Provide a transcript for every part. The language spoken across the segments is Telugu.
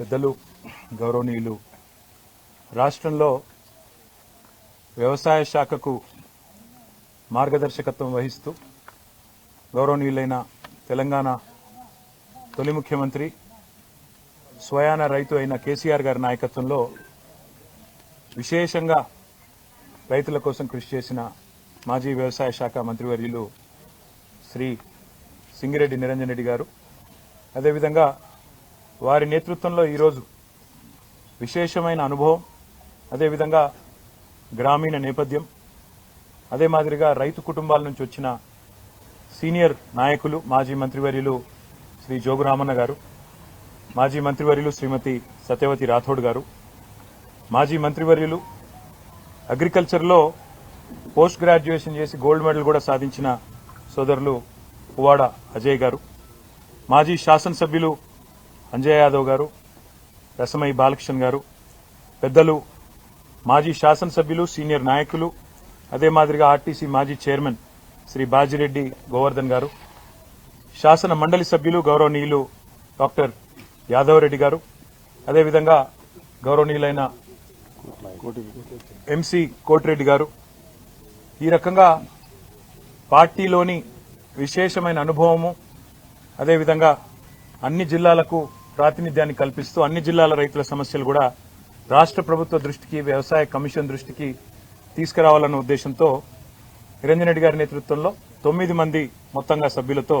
పెద్దలు గౌరవనీయులు రాష్ట్రంలో వ్యవసాయ శాఖకు మార్గదర్శకత్వం వహిస్తూ గౌరవనీయులైన తెలంగాణ తొలి ముఖ్యమంత్రి స్వయాన రైతు అయిన కేసీఆర్ గారి నాయకత్వంలో విశేషంగా రైతుల కోసం కృషి చేసిన మాజీ వ్యవసాయ శాఖ మంత్రివర్యులు శ్రీ సింగిరెడ్డి నిరంజన్ రెడ్డి గారు. అదేవిధంగా వారి నేతృత్వంలో ఈరోజు విశేషమైన అనుభవం అదేవిధంగా గ్రామీణ నేపథ్యం అదే మాదిరిగా రైతు కుటుంబాల నుంచి వచ్చిన సీనియర్ నాయకులు మాజీ మంత్రివర్యులు శ్రీ జోగురామన్న గారు మాజీ మంత్రివర్యులు శ్రీమతి సత్యవతి రాథోడ్ గారు మాజీ మంత్రివర్యులు అగ్రికల్చర్లో పోస్ట్ గ్రాడ్యుయేషన్ చేసి గోల్డ్ మెడల్ కూడా సాధించిన సోదరులు పువాడ అజయ్ గారు మాజీ శాసనసభ్యులు అంజయ్ యాదవ్ గారు రసమై బాలకృష్ణ గారు పెద్దలు మాజీ శాసనసభ్యులు సీనియర్ నాయకులు అదే మాదిరిగా ఆర్టీసీ మాజీ చైర్మన్ శ్రీ బాజిరెడ్డి గోవర్ధన్ గారు శాసన మండలి సభ్యులు గౌరవనీయులు డాక్టర్ యాదవ్ రెడ్డి గారు అదేవిధంగా గౌరవనీయులైన ఎంసీ కోటిరెడ్డి గారు. ఈ రకంగా పార్టీలోని విశేషమైన అనుభవము అదేవిధంగా అన్ని జిల్లాలకు ప్రాతినిధ్యాన్ని కల్పిస్తూ అన్ని జిల్లాల రైతుల సమస్యలు కూడా రాష్ట్ర ప్రభుత్వ దృష్టికి వ్యవసాయ కమిషన్ దృష్టికి తీసుకురావాలన్న ఉద్దేశంతో నిరంజన్ రెడ్డి గారి నేతృత్వంలో తొమ్మిది మంది మొత్తంగా సభ్యులతో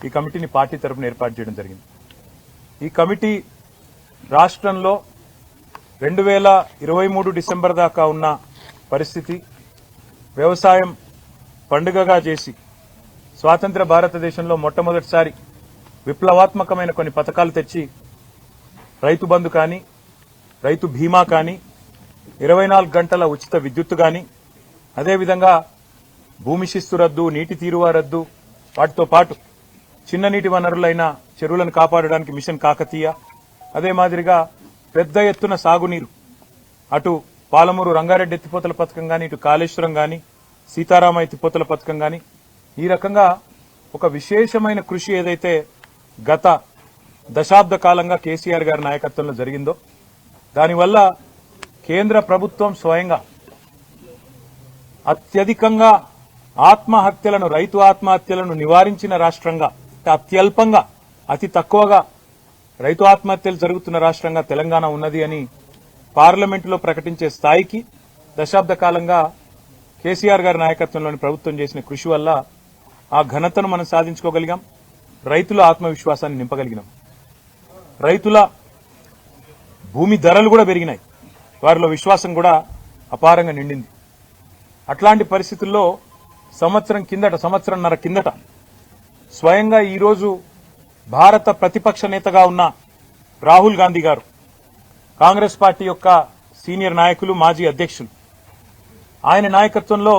ఈ కమిటీని పార్టీ తరఫున ఏర్పాటు చేయడం జరిగింది. ఈ కమిటీ రాష్ట్రంలో రెండు వేల ఇరవై మూడు డిసెంబర్ దాకా ఉన్న పరిస్థితి వ్యవసాయం పండుగగా చేసి స్వాతంత్ర భారతదేశంలో మొట్టమొదటిసారి విప్లవాత్మకమైన కొన్ని పథకాలు తెచ్చి రైతు బంధు కానీ రైతు బీమా కానీ ఇరవై నాలుగు గంటల ఉచిత విద్యుత్తు కానీ అదేవిధంగా భూమి శిస్తు రద్దు నీటి తీరువా రద్దు వాటితో పాటు చిన్న నీటి వనరులైన చెరువులను కాపాడడానికి మిషన్ కాకతీయ అదే మాదిరిగా పెద్ద ఎత్తున సాగునీరు అటు పాలమూరు రంగారెడ్డి ఎత్తిపోతల పథకం కానీ ఇటు కాళేశ్వరం కానీ సీతారామ ఎత్తిపోతల పథకం కానీ ఈ రకంగా ఒక విశేషమైన కృషి ఏదైతే గత దశాబ్ద కాలంగా కేసీఆర్ గారి నాయకత్వంలో జరిగిందో దానివల్ల కేంద్ర ప్రభుత్వం స్వయంగా అత్యధికంగా ఆత్మహత్యలను రైతు ఆత్మహత్యలను నివారించిన రాష్ట్రంగా అంటే అత్యల్పంగా అతి తక్కువగా రైతు ఆత్మహత్యలు జరుగుతున్న రాష్ట్రంగా తెలంగాణ ఉన్నది అని పార్లమెంటులో ప్రకటించే స్థాయికి దశాబ్ద కాలంగా కేసీఆర్ గారి నాయకత్వంలోని ప్రభుత్వం చేసిన కృషి వల్ల ఆ ఘనతను మనం సాధించుకోగలిగాం. రైతుల ఆత్మవిశ్వాసాన్ని నింపగలిగినాం. రైతుల భూమి ధరలు కూడా పెరిగినాయి. వారిలో విశ్వాసం కూడా అపారంగా నిండింది. అట్లాంటి పరిస్థితుల్లో సంవత్సరం కిందట సంవత్సరంన్నర కిందట స్వయంగా ఈరోజు భారత ప్రతిపక్ష నేతగా ఉన్న రాహుల్ గాంధీ గారు కాంగ్రెస్ పార్టీ యొక్క సీనియర్ నాయకులు మాజీ అధ్యక్షులు ఆయన నాయకత్వంలో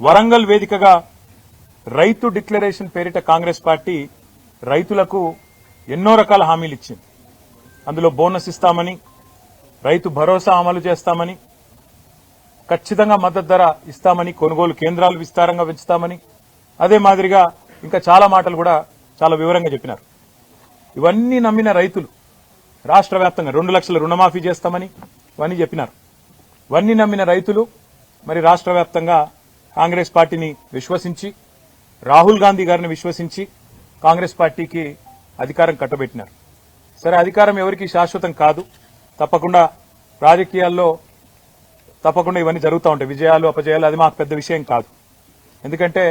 వరంగల్ వేదికగా రైతు డిక్లరేషన్ పేరిట కాంగ్రెస్ పార్టీ రైతులకు ఎన్నో రకాల హామీలు ఇచ్చింది. అందులో బోనస్ ఇస్తామని రైతు భరోసా అమలు చేస్తామని ఖచ్చితంగా మద్దతు ధర ఇస్తామని కొనుగోలు కేంద్రాలు విస్తారంగా పెంచుతామని అదే మాదిరిగా ఇంకా చాలా మాటలు కూడా చాలా వివరంగా చెప్పినారు. ఇవన్నీ నమ్మిన రైతులు రాష్ట్ర వ్యాప్తంగా రెండు లక్షల రుణమాఫీ చేస్తామని ఇవన్నీ చెప్పినారు. ఇవన్నీ నమ్మిన రైతులు మరి రాష్ట్ర కాంగ్రెస్ పార్టీని విశ్వసించి రాహుల్ గాంధీ గారిని విశ్వసించి కాంగ్రెస్ పార్టీకి అధికారం కట్టబెట్టినారు. సరే అధికారం ఎవరికి శాశ్వతం కాదు. తప్పకుండా రాజకీయాల్లో తప్పకుండా ఇవన్నీ జరుగుతూ ఉంటాయి. విజయాలు అపజయాలు అది మాకు పెద్ద విషయం కాదు. ఎందుకంటే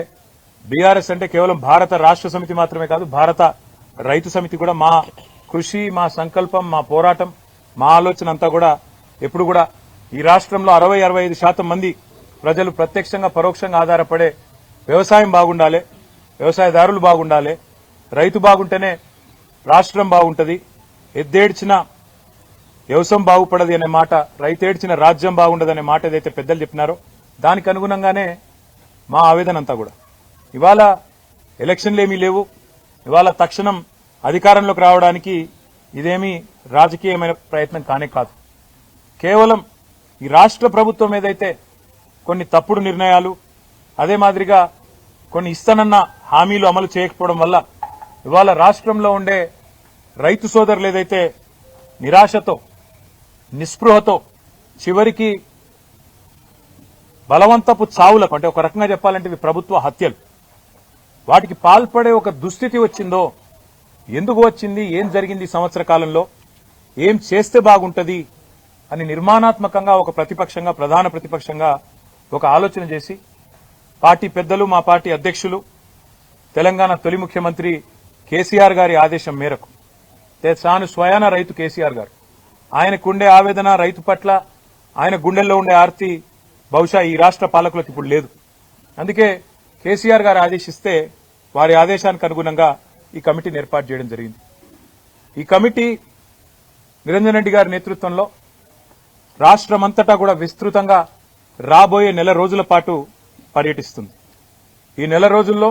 బీఆర్ఎస్ అంటే కేవలం భారత రాష్ట్ర సమితి మాత్రమే కాదు భారత రైతు సమితి కూడా మా కృషి మా సంకల్పం మా పోరాటం మా ఆలోచన అంతా కూడా ఎప్పుడు కూడా ఈ రాష్ట్రంలో అరవై అరవై ఐదు శాతం మంది ప్రజలు ప్రత్యక్షంగా పరోక్షంగా ఆధారపడే వ్యవసాయం బాగుండాలి వ్యవసాయదారులు బాగుండాలి రైతు బాగుంటేనే రాష్ట్రం బాగుంటుంది. ఎద్దేడ్చిన వ్యవసాయం బాగుపడది అనే మాట రైతేడ్చిన రాజ్యం బాగుండదనే మాట ఏదైతే పెద్దలు చెప్పినారో దానికి అనుగుణంగానే మా ఆవేదన అంతా కూడా. ఇవాళ ఎలక్షన్లు ఏమీ లేవు. ఇవాళ తక్షణం అధికారంలోకి రావడానికి ఇదేమీ రాజకీయమైన ప్రయత్నం కానే కాదు. కేవలం ఈ రాష్ట్ర ప్రభుత్వం ఏదైతే కొన్ని తప్పుడు నిర్ణయాలు అదే మాదిరిగా కొన్ని ఇస్తానన్న హామీలు అమలు చేయకపోవడం వల్ల ఇవాళ రాష్ట్రంలో ఉండే రైతు సోదరులు ఏదైతే నిరాశతో నిస్పృహతో చివరికి బలవంతపు చావులకు అంటే ఒక రకంగా చెప్పాలంటే ఇవి ప్రభుత్వ హత్యలు వాటికి పాల్పడే ఒక దుస్థితి వచ్చిందో ఎందుకు వచ్చింది ఏం జరిగింది సంవత్సర కాలంలో ఏం చేస్తే బాగుంటుంది అని నిర్మాణాత్మకంగా ఒక ప్రతిపక్షంగా ప్రధాన ప్రతిపక్షంగా ఒక ఆలోచన చేసి పార్టీ పెద్దలు మా పార్టీ అధ్యక్షులు తెలంగాణ తొలి ముఖ్యమంత్రి కేసీఆర్ గారి ఆదేశం మేరకు తాను స్వయాన రైతు కేసీఆర్ గారు. ఆయనకుండే ఆవేదన రైతు పట్ల ఆయన గుండెల్లో ఉండే ఆర్తి బహుశా ఈ రాష్ట్ర పాలకులకు ఇప్పుడు లేదు. అందుకే కేసీఆర్ గారు ఆదేశిస్తే వారి ఆదేశానికి అనుగుణంగా ఈ కమిటీని ఏర్పాటు చేయడం జరిగింది. ఈ కమిటీ నిరంజన్ రెడ్డి గారి నేతృత్వంలో రాష్ట్రమంతటా కూడా విస్తృతంగా రాబోయే నెల రోజుల పాటు పర్యటిస్తుంది. ఈ నెల రోజుల్లో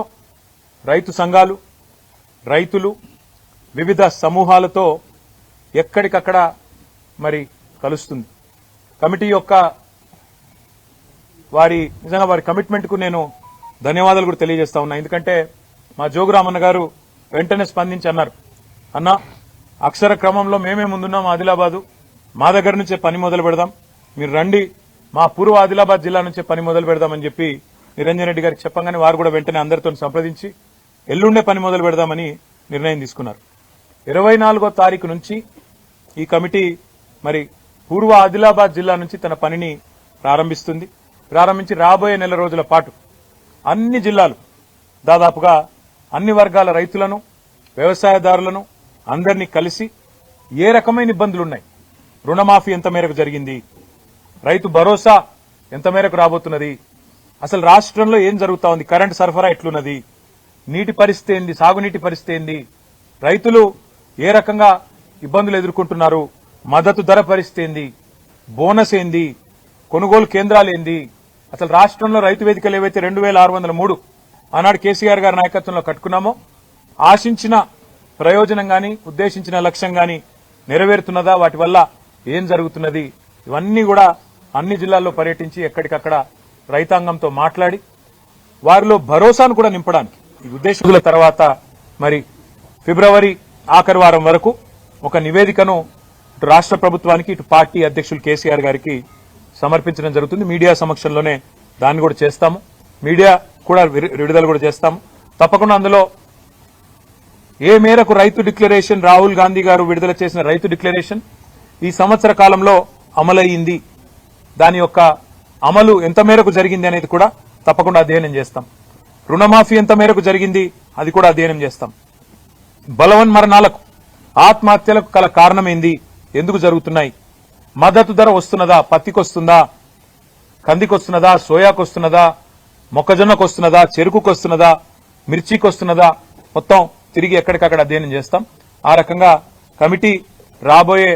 రైతు సంఘాలు రైతులు వివిధ సమూహాలతో ఎక్కడికక్కడ మరి కలుస్తుంది. కమిటీ యొక్క వారి నిజంగా వారి కమిట్మెంట్కు నేను ధన్యవాదాలు కూడా తెలియజేస్తా ఉన్నా. ఎందుకంటే మా జోగురామన్న గారు వెంటనే స్పందించి అన్నారు అన్న అక్షర క్రమంలో మేమే ముందున్నాం ఆదిలాబాదు. మా దగ్గర నుంచే పని మొదలు పెడదాం. మీరు రండి. మా పూర్వ ఆదిలాబాద్ జిల్లా నుంచే పని మొదలు పెడదామని చెప్పి నిరంజన్ రెడ్డి గారికి చెప్పగానే వారు కూడా వెంటనే అందరితో సంప్రదించి ఎల్లుండే పని మొదలు పెడదామని నిర్ణయం తీసుకున్నారు. ఇరవై నాలుగో తారీఖు నుంచి ఈ కమిటీ మరి పూర్వ ఆదిలాబాద్ జిల్లా నుంచి తన పనిని ప్రారంభిస్తుంది. ప్రారంభించి రాబోయే నెల రోజుల పాటు అన్ని జిల్లాలు దాదాపుగా అన్ని వర్గాల రైతులను వ్యవసాయదారులను అందరినీ కలిసి ఏ రకమైన ఇబ్బందులు ఉన్నాయి రుణమాఫీ ఎంత మేరకు జరిగింది? రైతు భరోసా ఎంత మేరకు రాబోతున్నది? అసలు రాష్ట్రంలో ఏం జరుగుతా ఉంది? కరెంట్ సరఫరా ఎట్లున్నది? నీటి పరిస్థితి ఏంది? సాగునీటి పరిస్థితి ఏంది? రైతులు ఏ రకంగా ఇబ్బందులు ఎదుర్కొంటున్నారు? మద్దతు ధర పరిస్థితి ఏంది? బోనస్ ఏంది? కొనుగోలు కేంద్రాలు ఏంది? అసలు రాష్ట్రంలో రైతు వేదికలు ఏవైతే రెండు వేల ఆరు వందల మూడు ఆనాడు కేసీఆర్ గారి నాయకత్వంలో కట్టుకున్నామో ఆశించిన ప్రయోజనం కానీ ఉద్దేశించిన లక్ష్యం కానీ నెరవేరుతున్నదా? వాటి వల్ల ఏం జరుగుతున్నది? ఇవన్నీ కూడా అన్ని జిల్లాల్లో పర్యటించి ఎక్కడికక్కడ రైతాంగంతో మాట్లాడి వారిలో భరోసాను కూడా నింపడానికి. ఈ ఉద్దేశకుల తర్వాత మరి ఫిబ్రవరి ఆఖరి వారం వరకు ఒక నివేదికను ఇటు రాష్ట్ర ప్రభుత్వానికి ఇటు పార్టీ అధ్యక్షులు కేసీఆర్ గారికి సమర్పించడం జరుగుతుంది. మీడియా సమక్షంలోనే దాన్ని కూడా చేస్తాము. మీడియా కూడా విడుదల కూడా చేస్తాము. తప్పకుండా అందులో ఏ మేరకు రైతు డిక్లరేషన్ రాహుల్ గాంధీ గారు విడుదల చేసిన రైతు డిక్లరేషన్ ఈ సంవత్సర కాలంలో అమలయ్యింది. దాని యొక్క అమలు ఎంత మేరకు జరిగింది అనేది కూడా తప్పకుండా అధ్యయనం చేస్తాం. రుణమాఫీ ఎంత మేరకు జరిగింది అది కూడా అధ్యయనం చేస్తాం. బలవన్ మరణాలకు ఆత్మహత్యలకు గల కారణమేంది ఎందుకు జరుగుతున్నాయి? మద్దతు ధర వస్తున్నదా పత్తికొస్తుందా? కందికొస్తున్నదా సోయాకు వస్తున్నదా మొక్కజొన్నకు వస్తున్నదా చెరుకుకు వస్తున్నదా మిర్చికి వస్తున్నదా మొత్తం తిరిగి ఎక్కడికక్కడ అధ్యయనం చేస్తాం. ఆ రకంగా కమిటీ రాబోయే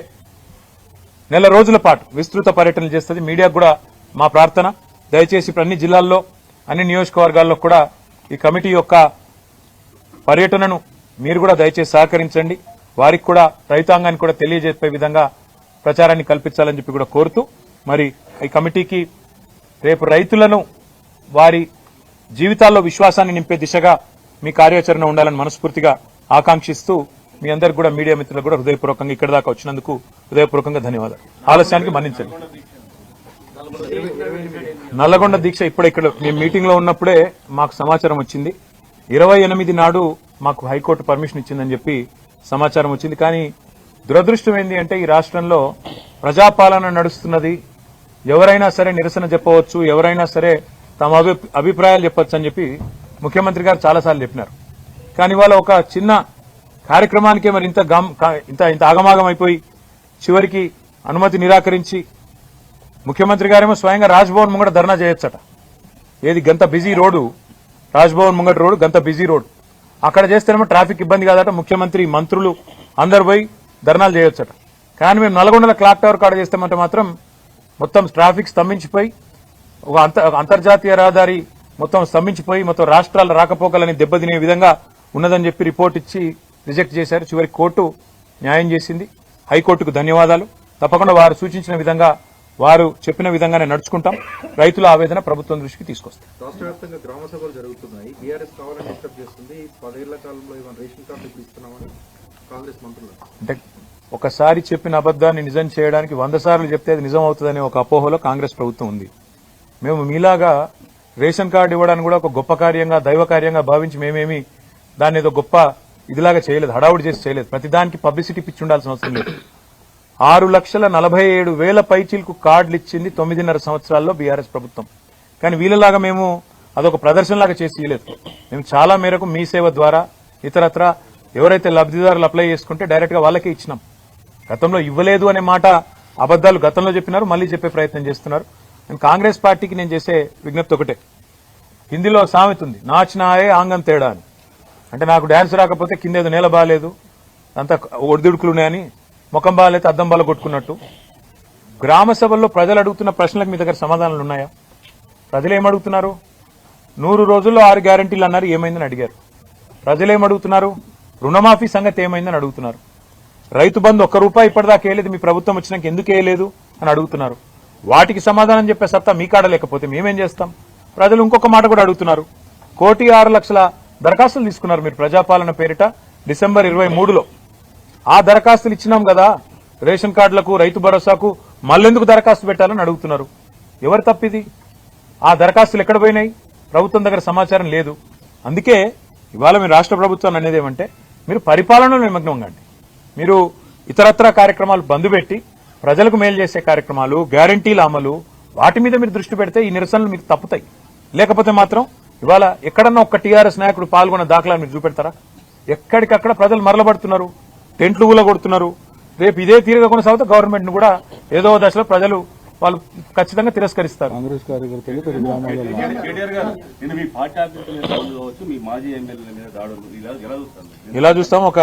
నెల రోజుల పాటు విస్తృత పర్యటనలు చేస్తుంది. మీడియాకు కూడా మా ప్రార్థన దయచేసి ఇప్పుడు అన్ని జిల్లాల్లో అన్ని నియోజకవర్గాల్లో కూడా ఈ కమిటీ యొక్క పర్యటనను మీరు కూడా దయచేసి సహకరించండి. వారికి కూడా రైతాంగాన్ని కూడా తెలియజేసే విధంగా ప్రచారాన్ని కల్పించాలని చెప్పి కూడా కోరుతూ మరి ఈ కమిటీకి రేపు రైతులను వారి జీవితాల్లో విశ్వాసాన్ని నింపే దిశగా మీ కార్యాచరణ ఉండాలని మనస్ఫూర్తిగా ఆకాంక్షిస్తూ మీ అందరికి కూడా మీడియా మిత్రులకు కూడా హృదయపూర్వకంగా ఇక్కడ దాకా వచ్చినందుకు హృదయపూర్వకంగా ధన్యవాదాలు. ఆలస్యానికి మన్నించండి. నల్లగొండ దీక్ష ఇప్పుడు ఇక్కడ మేము మీటింగ్లో ఉన్నప్పుడే మాకు సమాచారం వచ్చింది. ఇరవై ఎనిమిది నాడు మాకు హైకోర్టు పర్మిషన్ ఇచ్చిందని చెప్పి సమాచారం వచ్చింది. కానీ దురదృష్టం ఏంది అంటే ఈ రాష్ట్రంలో ప్రజాపాలన నడుస్తున్నది. ఎవరైనా సరే నిరసన చెప్పవచ్చు ఎవరైనా సరే తమ అభి- అభిప్రాయాలు చెప్పొచ్చు అని చెప్పి ముఖ్యమంత్రి గారు చాలాసార్లు చెప్పినారు. కానీ ఇవాళ ఒక చిన్న కార్యక్రమానికే మరి ఇంత గమ్ ఇంత ఇంత ఆగమాగం అయిపోయి చివరికి అనుమతి నిరాకరించి ముఖ్యమంత్రి గారేమో స్వయంగా రాజ్భవన్ ముంగట ధర్నా చేయొచ్చట. ఏది గంత బిజీ రోడ్డు రాజ్భవన్ ముంగట రోడ్డు గంత బిజీ రోడ్ అక్కడ చేస్తేనేమో ట్రాఫిక్ ఇబ్బంది కాదట ముఖ్యమంత్రి మంత్రులు అందరు పోయి ధర్నాలు చేయొచ్చట. కానీ మేము నల్గొండల క్లాక్ టవర్ కాడ చేస్తామంటే మాత్రం మొత్తం ట్రాఫిక్ స్తంభించిపోయి ఒక అంత ఒక అంతర్జాతీయ రహదారి మొత్తం స్తంభించిపోయి మొత్తం రాష్ట్రాల రాకపోకలని దెబ్బతినే విధంగా ఉన్నదని చెప్పి రిపోర్ట్ ఇచ్చి రిజెక్ట్ చేశారు. చివరి కోర్టు న్యాయం చేసింది. హైకోర్టుకు ధన్యవాదాలు. తప్పకుండా వారు సూచించిన విధంగా వారు చెప్పిన విధంగానే నడుచుకుంటాం. రైతుల ఆవేదన ప్రభుత్వం దృష్టికి తీసుకొస్తాం రాష్ట్ర వ్యాప్తంగా గ్రామ సభలు జరుగుతున్నాయి. బీఆర్ఎస్ కావాలని డిస్టర్బ్ చేస్తుంది. పదేళ్ళ కాలంలో ఏమైనా రేషన్ కార్డు ఇప్పిస్తున్నామని కాంగ్రెస్ మంత్రులు అంటే ఒకసారి చెప్పిన అబద్ధాన్ని నిజం చేయడానికి వంద సార్లు చెప్తే అది నిజం అవుతుందనే ఒక అపోహలో కాంగ్రెస్ ప్రభుత్వం ఉంది. మేము మీలాగా రేషన్ కార్డు ఇవ్వడానికి కూడా ఒక గొప్ప కార్యంగా దైవ కార్యంగా భావించి మేమేమి దాన్ని ఏదో గొప్ప ఇదిలాగా చేయలేదు హడావుడి చేసి చేయలేదు. ప్రతిదానికి పబ్లిసిటీ పిచ్చి ఉండాల్సిన అవసరం లేదు. ఆరు లక్షల నలభై ఏడు వేల పైచీలకు కార్డులు ఇచ్చింది తొమ్మిదిన్నర సంవత్సరాల్లో బీఆర్ఎస్ ప్రభుత్వం. కానీ వీళ్ళలాగా మేము అదొక ప్రదర్శనలాగా చేసి ఇవ్వలేదు మేము చాలా మేరకు మీ సేవ ద్వారా ఇతరత్ర ఎవరైతే లబ్ధిదారులు అప్లై చేసుకుంటే డైరెక్ట్గా వాళ్ళకే ఇచ్చినాం. గతంలో ఇవ్వలేదు అనే మాట అబద్దాలు గతంలో చెప్పినారు మళ్ళీ చెప్పే ప్రయత్నం చేస్తున్నారు. నేను కాంగ్రెస్ పార్టీకి నేను చేసే విజ్ఞప్తి ఒకటే. హిందీలో సామెత ఉంది నాచినాయే ఆంగం తేడా అని. అంటే నాకు డాన్స్ రాకపోతే కింద ఏదో నేల బాగాలేదు అంతా ఒడిదుడుకులున్నాయని ముఖం బాగాలేదు అద్దం బాగా కొట్టుకున్నట్టు. గ్రామ సభల్లో ప్రజలు అడుగుతున్న ప్రశ్నలకు మీ దగ్గర సమాధానాలు ఉన్నాయా? ప్రజలు ఏమడుగుతున్నారు నూరు రోజుల్లో ఆరు గ్యారంటీలు అన్నారు ఏమైందని అడిగారు. ప్రజలు ఏమడుగుతున్నారు రుణమాఫీ సంగతి ఏమైందని అడుగుతున్నారు. రైతు బంధు ఒక్క రూపాయి ఇప్పటిదాకా వేయలేదు మీ ప్రభుత్వం వచ్చినాక ఎందుకు వేయలేదు అని అడుగుతున్నారు. వాటికి సమాధానం చెప్పే సత్తా మీ కాడ లేకపోతే మేమేం చేస్తాం? ప్రజలు ఇంకొక మాట కూడా అడుగుతున్నారు. కోటి ఆరు లక్షల దరఖాస్తులు తీసుకున్నారు మీరు ప్రజాపాలన పేరిట డిసెంబర్ ఇరవై మూడులో. ఆ దరఖాస్తులు ఇచ్చినాం కదా. రేషన్ కార్డులకు రైతు భరోసాకు మళ్ళెందుకు దరఖాస్తు పెట్టాలని అడుగుతున్నారు. ఎవరు తప్పిది? ఆ దరఖాస్తులు ఎక్కడ పోయినాయి? ప్రభుత్వం దగ్గర సమాచారం లేదు. అందుకే ఇవాళ మీరు రాష్ట్ర ప్రభుత్వాన్ని అనేది ఏమంటే మీరు పరిపాలనలో నిమగ్నం కండి. మీరు ఇతరత్ర కార్యక్రమాలు బంద్ పెట్టి ప్రజలకు మేలు చేసే కార్యక్రమాలు గ్యారంటీల అమలు వాటి మీద మీరు దృష్టి పెడితే ఈ నిరసనలు మీకు తప్పుతాయి. లేకపోతే మాత్రం ఇవాళ ఎక్కడన్నా ఒక్క టీఆర్ఎస్ నాయకుడు పాల్గొన్న దాఖలా మీరు చూపెడతారా? ఎక్కడికక్కడ ప్రజలు మరలబడుతున్నారు? టెంట్లు కొడుతున్నారు రేపు ఇదే తీరుగా కొనసాగితే గవర్నమెంట్ను కూడా ఏదో దశలో ప్రజలు వాళ్ళు ఖచ్చితంగా తిరస్కరిస్తారు. కాంగ్రెస్ కార్యకర్తలు ప్రతి గ్రామాల్లో కేటీఆర్ గారు నేను మీ పార్టీ ఆఫీసుల మీద దాడులు కావచ్చు మీ మాజీ ఎమ్మెల్యేల మీద దాడులు ఇలా ఎలా చూస్తాను ఇలా చూస్తాం ఒక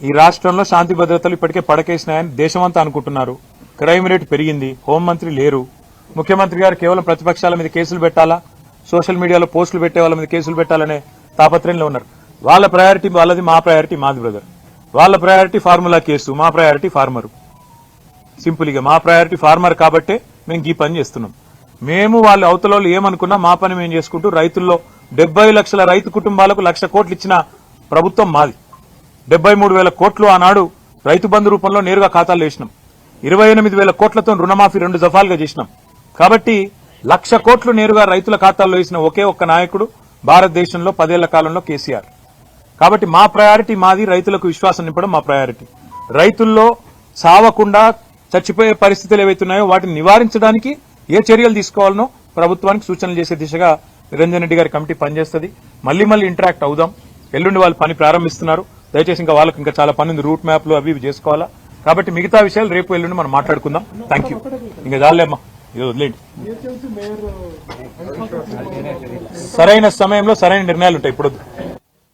ఈ రాష్ట్రంలో శాంతి భద్రతలు ఇప్పటికే పడకేసినాయని దేశమంతా అనుకుంటున్నారు. క్రైమ్ రేట్ పెరిగింది హోంమంత్రి లేరు. ముఖ్యమంత్రి గారు కేవలం ప్రతిపక్షాల మీద కేసులు పెట్టాలా? సోషల్ మీడియాలో పోస్టులు పెట్టే వాళ్ళ మీద కేసులు పెట్టాలనే తాపత్రయంలో ఉన్నారు. వాళ్ళ ప్రయారిటీ వాళ్ళది మా ప్రయారిటీ మాది బ్రదర్ వాళ్ళ ప్రయారిటీ ఫార్ములా కేసు మా ప్రయారిటీ ఫార్మరు సింపుల్గా మా ప్రయారిటీ ఫార్మర్ కాబట్టే మేము ఈ పని చేస్తున్నాం. మేము వాళ్ళు అవతల వాళ్ళు ఏమనుకున్నా మా పని మేము చేసుకుంటూ రైతుల్లో డెబ్బై లక్షల రైతు కుటుంబాలకు లక్ష కోట్లు ఇచ్చిన ప్రభుత్వం మాది. డెబ్బై మూడు వేల కోట్లు ఆనాడు రైతు బంధు రూపంలో నేరుగా ఖాతాలు వేసినాం. ఇరవై ఎనిమిది వేల కోట్లతో రుణమాఫీ రెండు దఫాలుగా చేసినాం. కాబట్టి లక్ష కోట్లు నేరుగా రైతుల ఖాతాల్లో వేసిన ఒకే ఒక్క నాయకుడు భారతదేశంలో పదేళ్ళ కాలంలో కేసీఆర్. కాబట్టి మా ప్రయారిటీ మాది రైతులకు విశ్వాసం నింపడం మా ప్రయారిటీ రైతుల్లో సావకుండా చచ్చిపోయే పరిస్థితులు ఏవైతున్నాయో వాటిని నివారించడానికి ఏ చర్యలు తీసుకోవాలనో ప్రభుత్వానికి సూచనలు చేసే దిశగా నిరంజన్ రెడ్డి గారి కమిటీ పనిచేస్తుంది. మళ్ళీ మళ్ళీ ఇంటరాక్ట్ అవుదాం. ఎల్లుండి వాళ్ళు పని ప్రారంభిస్తున్నారు. దయచేసి ఇంకా వాళ్ళకి ఇంకా చాలా పని ఉంది రూట్ మ్యాప్లు అవి ఇవి చేసుకోవాలా? కాబట్టి మిగతా విషయాలు రేపు ఎల్లుండి మనం మాట్లాడుకుందాం. థ్యాంక్ యూ ఇంకా చాలేమ్మా ఇది వదిలేండి సరైన సమయంలో సరైన నిర్ణయాలు ఉంటాయి. ఇప్పుడు వద్దు.